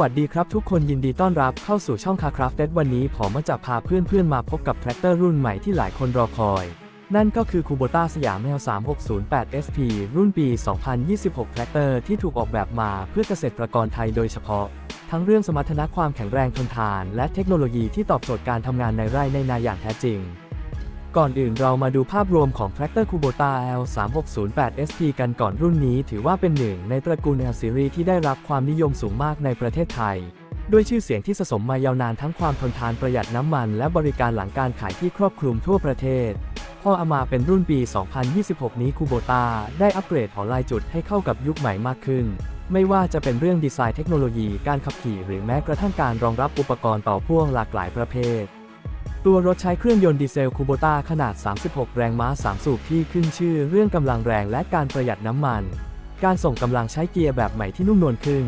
วัสดีครับทุกคนยินดีต้อนรับเข้าสู่ช่องคาคราฟเตวันนี้ผมมาจะพาเพื่อนๆมาพบกับแทรกเตอร์รุ่นใหม่ที่หลายคนรอคอย นั่นก็คือคูโบต้าสยามแมว3608 SP รุ่นปี 2026 แทรกเตอร์ที่ถูกออกแบบมาเพื่อเกษตรกรไทยโดยเฉพาะ ทั้งเรื่องสมรรถนะความแข็งแรงทนทาน และเทคโนโลยีที่ตอบโจทย์การทำงานในไร่ในนาอย่างแท้จริง ก่อนอื่นเรามาดูภาพรวมของ Tractor Kubota L3608 SP กันก่อนรุ่นนี้ถือว่าเป็นหนึ่งในตระกูล L Series ที่ได้รับความนิยมสูงมากในประเทศไทย ด้วยชื่อเสียงที่สะสมมายาวนานทั้งความทนทานประหยัดน้ำมัน และบริการหลังการขายที่ครอบคลุมทั่วประเทศ พอเอามาเป็นรุ่นปี 2026 นี้ Kubota ได้อัปเกรดหอลายจุดให้เข้ากับยุคใหม่มากขึ้น ไม่ว่าจะเป็นเรื่องดีไซน์เทคโนโลยีการขับขี่หรือแม้กระทั่งการรองรับอุปกรณ์ต่อพ่วงหลากหลายประเภท ตัวรถใช้เครื่องยนต์ดีเซลคูโบต้าขนาด 36 แรงม้า 3 สูบที่ขึ้นชื่อเรื่องกำลังแรงและการประหยัดน้ำมัน การส่งกำลังใช้เกียร์แบบใหม่ที่นุ่มนวลขึ้น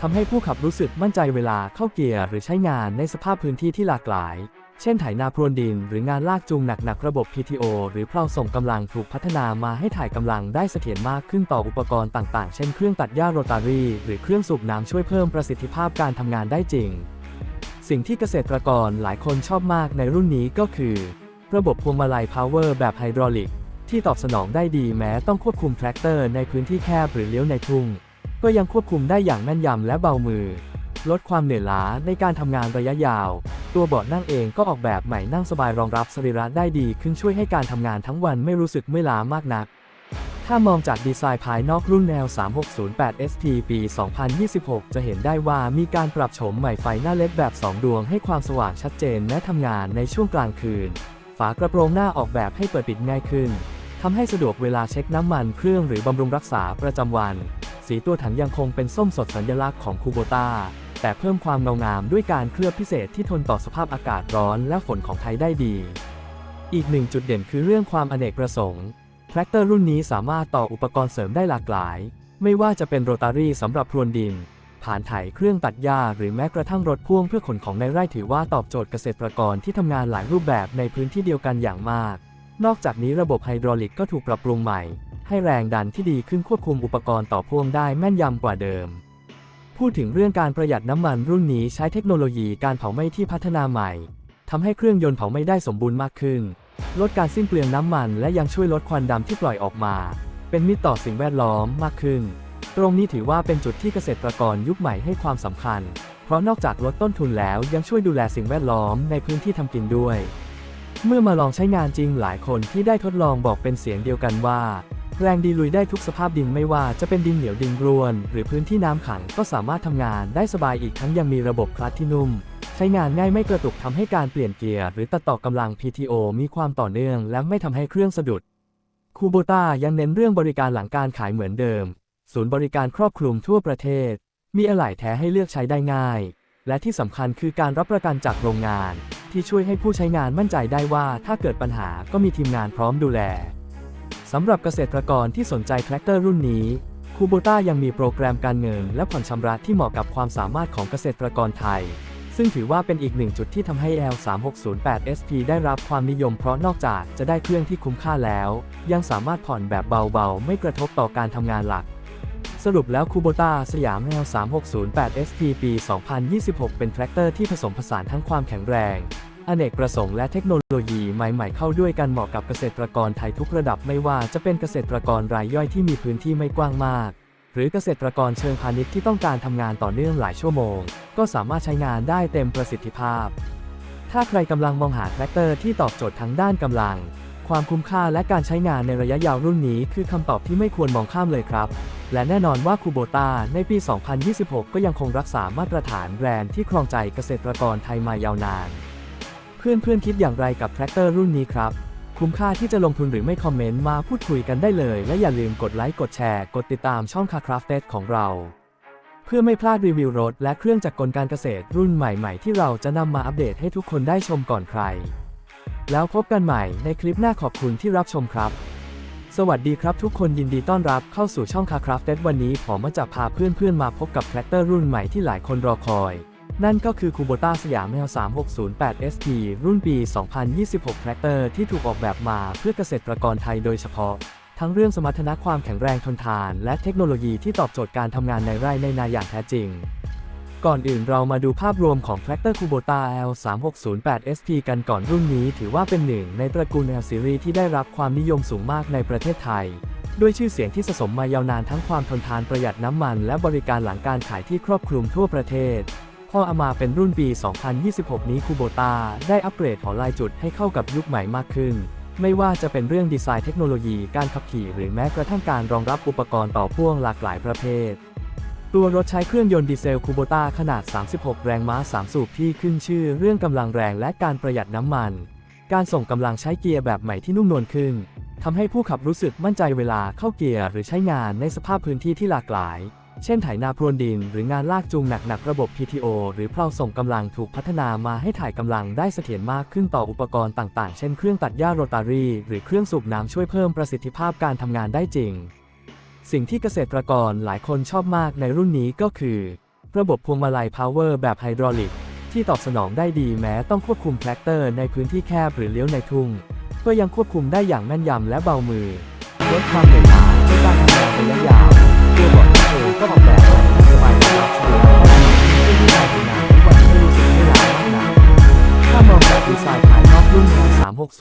ทำให้ผู้ขับรู้สึกมั่นใจเวลาเข้าเกียร์หรือใช้งานในสภาพพื้นที่ที่หลากหลาย เช่นไถนาพรวนดิน หรืองานลากจูงหนักๆระบบ PTO หรือเพลาส่งกำลังถูกพัฒนามาให้ถ่ายกำลังได้เสถียรมากขึ้นต่ออุปกรณ์ต่างๆ เช่นเครื่องตัดหญ้าโรตารี่หรือเครื่องสูบน้ำช่วยเพิ่มประสิทธิภาพการทำงานได้จริง สิ่งที่เกษตรกรหลายคนชอบมากในรุ่นนี้ก็คือ ระบบพวงมาลัย Power แบบไฮดรอลิก ที่ตอบสนองได้ดีแม้ต้องควบคุมแทรกเตอร์ในพื้นที่แคบหรือเลี้ยวในทุ่ง ก็ยังควบคุมได้อย่างแม่นยำและเบามือ ลดความเหนื่อยล้าในการทำงานระยะยาว ตัวเบาะนั่งเองก็ออกแบบใหม่นั่งสบายรองรับสรีระได้ดี ขึ้นช่วยให้การทำงานทั้งวันไม่รู้สึกเมื่อยล้ามากนัก ถ้ามองจากดีไซน์ภายนอกรุ่นแนว 3608 ST ปี 2026 จะเห็นได้ว่ามีการปรับโฉมใหม่ไฟหน้าเล็กแบบ 2 ดวงให้ความสว่างชัดเจนแม้ทำงานในช่วงกลางคืน ฝากระโปรงหน้าออกแบบให้เปิดปิดง่ายขึ้นทำให้สะดวกเวลาเช็คน้ำมันเครื่องหรือบำรุงรักษาประจำวัน สีตัวถังยังคงเป็นส้มสดสัญลักษณ์ของคูโบต้าแต่เพิ่มความเงางามด้วยการเคลือบพิเศษที่ทนต่อสภาพอากาศร้อนและฝนของไทยได้ดี อีกหนึ่งจุดเด่นคือเรื่องความอเนกประสงค์ แทรกเตอร์รุ่นนี้สามารถต่ออุปกรณ์เสริมได้หลากหลาย ไม่ว่าจะเป็นโรตารี่สำหรับพรวนดิน ผ่านไถเครื่องตัดหญ้าหรือแม้กระทั่งรถพ่วงเพื่อขนของในไร่ถือว่าตอบโจทย์เกษตรกรที่ทำงานหลายรูปแบบในพื้นที่เดียวกันอย่างมาก นอกจากนี้ระบบไฮดรอลิกก็ถูกปรับปรุงใหม่ ให้แรงดันที่ดีขึ้นควบคุมอุปกรณ์ต่อพ่วงได้แม่นยำกว่าเดิม พูดถึงเรื่องการประหยัดน้ำมันรุ่นนี้ใช้เทคโนโลยีการเผาไหม้ที่พัฒนาใหม่ทำให้เครื่องยนต์เผาไหม้ได้สมบูรณ์มากขึ้น ลดการสิ้นเปลืองน้ำมันและยังช่วยลดควันดำที่ปล่อยออกมา เป็นมิตรต่อสิ่งแวดล้อมมากขึ้น ตรงนี้ถือว่าเป็นจุดที่เกษตรกรยุคใหม่ให้ความสำคัญ เพราะนอกจากลดต้นทุนแล้วยังช่วยดูแลสิ่งแวดล้อมในพื้นที่ทำกินด้วย เมื่อมาลองใช้งานจริงหลายคนที่ได้ทดลองบอกเป็นเสียงเดียวกันว่า แรงดีลุยได้ทุกสภาพดินไม่ว่าจะเป็นดินเหนียวดินรวน หรือพื้นที่น้ำขังก็สามารถทำงานได้สบายอีกทั้งยังมีระบบคลัตที่นุ่ม ใช้งานง่ายไม่กระตุกทำให้การเปลี่ยนเกียร์หรือตัดต่อกำลัง PTO มีความต่อเนื่องและไม่ทำให้เครื่องสะดุดคูโบต้ายังเน้นเรื่องบริการหลังการขายเหมือนเดิม ศูนย์บริการครอบคลุมทั่วประเทศ มีอะไหล่แท้ให้เลือกใช้ได้ง่าย และที่สำคัญคือการรับประกันจากโรงงาน ที่ช่วยให้ผู้ใช้งานมั่นใจได้ว่าถ้าเกิดปัญหาก็มีทีมงานพร้อมดูแลสำหรับเกษตรกรที่สนใจแทรกเตอร์รุ่นนี้คูโบต้ายังมีโปรแกรมการเงิน และผ่อนชำระที่เหมาะกับความสามารถของเกษตรกรไทย ซึ่งถือว่าเป็นอีกหนึ่งจุดที่ทำให้ L3608 SP ได้รับความนิยมเพราะนอกจากจะได้เครื่องที่คุ้มค่าแล้ว ยังสามารถผ่อนแบบเบาๆ ไม่กระทบต่อการทำงานหลัก สรุปแล้วคูโบต้าสยาม L3608 SP ปี 2026 เป็นแทรกเตอร์ที่ผสมผสานทั้งความแข็งแรง อเนกประสงค์และเทคโนโลยีใหม่ๆเข้าด้วยกันเหมาะกับเกษตรกรไทยทุกระดับไม่ว่าจะเป็นเกษตรกรรายย่อยที่มีพื้นที่ไม่กว้างมาก หรือเกษตรกรเชิงพาณิชย์ที่ต้องการทำงานต่อเนื่องหลายชั่วโมง ก็สามารถใช้งานได้เต็มประสิทธิภาพ ถ้าใครกำลังมองหาแทรกเตอร์ที่ตอบโจทย์ทั้งด้านกำลัง ความคุ้มค่าและการใช้งานในระยะยาวรุ่นนี้คือคำตอบที่ไม่ควรมองข้ามเลยครับ และแน่นอนว่าคูโบต้าในปี 2026 ก็ยังคงรักษามาตรฐานแบรนด์ที่ครองใจเกษตรกรไทยมายาวนาน เพื่อนๆคิดอย่างไรกับแทรกเตอร์รุ่นนี้ครับคุ้มค่าที่จะลงทุนหรือไม่คอมเมนต์มาพูดคุยกันได้เลย และอย่าลืมกดไลค์กดแชร์ กดติดตามช่องคาคราฟเตของเรา เพื่อไม่พลาดรีวิวรถและเครื่องจักรกลการเกษตรรุ่นใหม่ๆ ที่เราจะนำมาอัปเดตให้ทุกคนได้ชมก่อนใคร แล้วพบกันใหม่ในคลิปหน้าขอบคุณที่รับชมครับ สวัสดีครับทุกคนยินดีต้อนรับเข้าสู่ช่องคาคราฟเตวันนี้ผมมาจะพาเพื่อนๆมาพบกับแทรกเตอร์รุ่นใหม่ที่หลายคนรอคอย นั่นก็คือคูโบต้าสยาม L3608 SP รุ่นปี 2026 แทรกเตอร์ที่ถูกออกแบบมาเพื่อเกษตรกรไทยโดยเฉพาะ ทั้งเรื่องสมรรถนะความแข็งแรงทนทาน และเทคโนโลยีที่ตอบโจทย์การทำงานในไร่ในนาอย่างแท้จริง ก่อนอื่นเรามาดูภาพรวมของ Tractor Kubota L3608 SP กันก่อนรุ่นนี้ถือว่าเป็นหนึ่งในตระกูล L Series ที่ได้รับความนิยมสูงมากในประเทศไทย ด้วยชื่อเสียงที่สะสมมายาวนานทั้งความทนทานประหยัดน้ำมัน และบริการหลังการขายที่ครอบคลุมทั่วประเทศพอเอามาเป็นรุ่นปี 2026 นี้คูโบตาได้อัปเกรดหอลายจุดให้เข้ากับยุคใหม่มากขึ้น ไม่ว่าจะเป็นเรื่องดีไซน์เทคโนโลยีการขับขี่หรือแม้กระทั่งการรองรับอุปกรณ์ต่อพ่วงหลากหลายประเภท ตัวรถใช้เครื่องยนต์ดีเซลคูโบต้าขนาด 36 แรงม้า 3 สูบที่ขึ้นชื่อเรื่องกำลังแรงและการประหยัดน้ำมัน การส่งกำลังใช้เกียร์แบบใหม่ที่นุ่มนวลขึ้นทำให้ผู้ขับรู้สึกมั่นใจเวลาเข้าเกียร์หรือใช้งานในสภาพพื้นที่ที่หลากหลาย เช่นไถนาพรวนดิน หรืองานลากจูงหนักๆระบบ PTO หรือเพลาส่งกำลังถูกพัฒนามาให้ถ่ายกำลังได้เสถียรมากขึ้นต่ออุปกรณ์ต่างๆ เช่นเครื่องตัดหญ้าโรตารีหรือเครื่องสูบน้ำช่วยเพิ่มประสิทธิภาพการทำงานได้จริง สิ่งที่เกษตรกรหลายคนชอบมากในรุ่นนี้ก็คือ ระบบพวงมาลัย Power แบบไฮดรอลิกที่ตอบสนองได้ดีแม้ต้องควบคุมแทรกเตอร์ในพื้นที่แคบหรือเลี้ยวในทุ่งก็ยังควบคุมได้อย่างแม่นยำและเบามือลดความเหนื่อยล้าในการทำงานระยะยาว คือบอกเธอก็บอกแบบเธอมาจากรับเธอไม่ได้ได้ที่นานที่วันที่รู้สึกไม่ร้ามากนักถ้ามองจากดีไซน์ภายนรุ่น 36 0